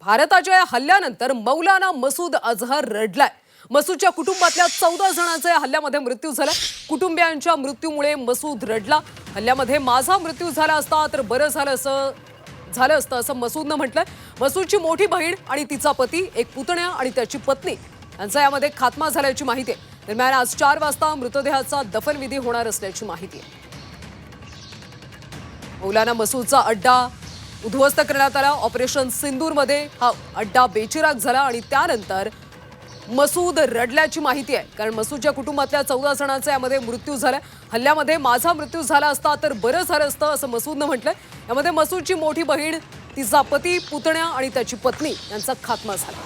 भारताच्या या हल्ल्यानंतर मौलाना मसूद अझहर रडलाय. मसूदच्या कुटुंबातल्या चौदा जणांचा या हल्ल्यामध्ये मृत्यू झाला. कुटुंबियांच्या मृत्यूमुळे मसूद रडला. हल्ल्यामध्ये माझा मृत्यू झाला असता तर बरं झालं असं झालं असतं असं मसूदनं म्हटलंय. मसूदची मोठी बहीण आणि तिचा पती एक पुतण्या आणि त्याची पत्नी. यांचा यामध्ये खात्मा झाल्याची माहिती आहे. दरम्यान आज चार वाजता मृतदेहाचा दफनविधी होणार असल्याची माहिती आहे. मौलाना मसूदचा अड्डा उद्ध्वस्त करण्यात आला. ऑपरेशन सिंदूरमध्ये हा अड्डा बेचिराग झाला आणि त्यानंतर मसूद रडल्याची माहिती आहे. कारण मसूदच्या कुटुंबातल्या चौदा जणांचा यामध्ये मृत्यू झाला हल्ल्यामध्ये माझा मृत्यू झाला असता तर बरं झालं असतं असं मसूदनं म्हटलंय. यामध्ये मसूदची मोठी बहीण तिचा पती पुतण्या आणि त्याची पत्नी यांचा खात्मा झाला.